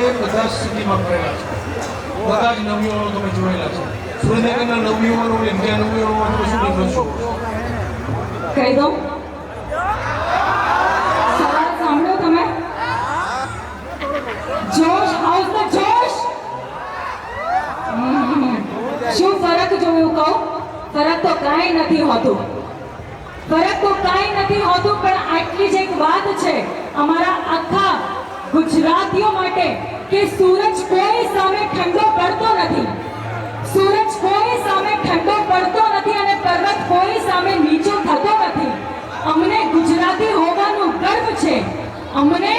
તમે પચાસ સુધીમાં કરેલા છે. બધા જ નવયુવાનો તમે જોયેલા છે. સુરેન્દ્રનગરના નવયુવાનો ઇન્ડિયા નવયુવાનો તમે શું કહેશો? કહી દઉં. શું ફરક જોયું કહું? ફરક તો કાંઈ નથી હોતું. ફરક તો કાંઈ નથી હોતું, પણ આટલી જ એક વાત છે. અમારા ગુજરાતીઓ માટે કે સૂરજ કોઈ સામે ઠંડો પડતો નથી. સૂરજ કોઈ સામે ઠંડો પડતો નથી અને પર્વત કોઈ સામે નીચો થતો નથી. અમને ગુજરાતી હોવાનું ગર્વ છે. અમને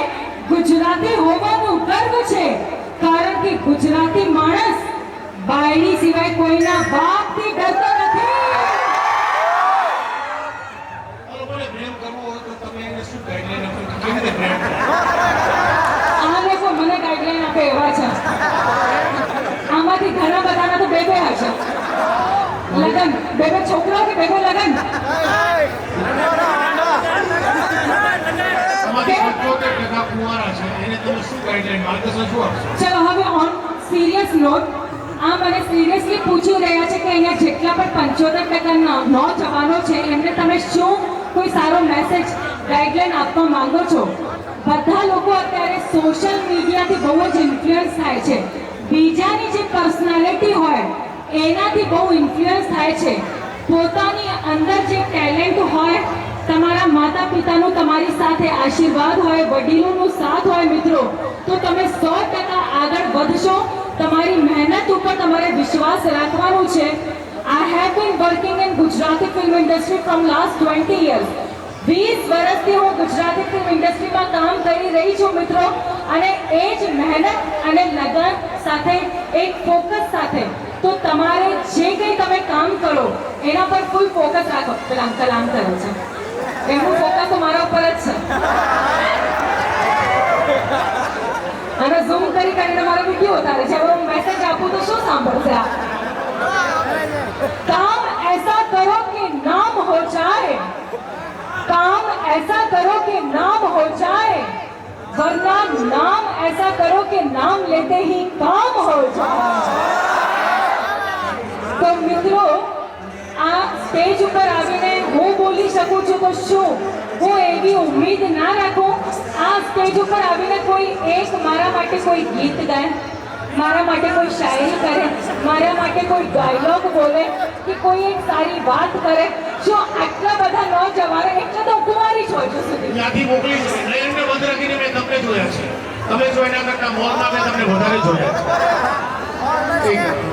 ગુજરાતી હોવાનું ગર્વ છે. કારણ કે ગુજરાતી માણસ બાયડી સિવાય કોઈના બાપથી ડરતો નથી. કરવો તો તમે એને શું ગાઈડલાઈન આપો? કેવી રીતે ગાઈડલાઈન એવા છે. આમાંથી ઘણા બધાના તો બે બે હશે લગન. બે બે છોકરા કે બે બે લગન ચલો હવે ઓન સિરિયસ નોટ આ મને સિરિયસલી પૂછી રહ્યા છે કે અહીંયા જેટલા પણ પંચોતેર ટકા નોજવાનો છે એમને તમે શું કોઈ સારો મેસેજ ગાઈડલાઈન આપવા માંગો છો? બધા લોકો અત્યારે સોશિયલ મીડિયાથી બહુ જ ઇન્ફ્લુઅન્સ થાય છે. બીજાની જે પર્સનાલિટી હોય, એનાથી બહુ ઇન્ફ્લુઅન્સ થાય છે. પોતાની અંદર જે ટેલેન્ટ હોય, તમારા માતા પિતાનું તમારી સાથે આશીર્વાદ હોય, વડીલોનું સાથ હોય મિત્રો, તો તમે સો ટકા આગળ વધશો. તમારી મહેનત ઉપર તમારે વિશ્વાસ રાખવાનો છે. I have been working in Gujarati film industry from last twenty years વીસ વર્ષથી હું ગુજરાતી ફિલ્મ ઇન્ડસ્ટ્રીમાં કામ કરી રહી છું મિત્રો. અને એ જ મહેનત અને લગન સાથે, એક ફોકસ સાથે. તો તમારે જે કંઈ તમે કામ કરો, એના પર ફૂલ ફોકસ રાખો. પેલા અંકલ આમ કરે છે. એનું ફોકસ તો મારા ઉપર જ છે. અને ઝૂમ કરી કરીને મારો વીડિયો ઉતારે છે. હવે હું મેસેજ આપું તો શું સાંભળશે આ? काम ऐसा करो कि नाम हो जाए वरना नाम ऐसा करो कि नाम लेते ही काम हो जाए તો મિત્રો આ સ્ટેજ ઉપર આવીને હું બોલી શકું છું તો શું હું એવી ઉમ્મીદ ના રાખું આ સ્ટેજ ઉપર આવીને કોઈ એક મારા માટે કોઈ ગીત ગાય મારા માટે કોઈ શાયરી કરે મારા માટે કોઈ ડાયલોગ બોલે કે કોઈ એક સારી વાત કરે શું આટલા બધા નોજવાનો એટલે તો કુમારી છો હજુ સુધી. ત્યાંથી મોકલી છે. એટલે એમને બંધ રાખીને મેં તમને જોયા છે. તમે જો એના કરતા મોલમાં મેં તમને વધારે જોયા છે.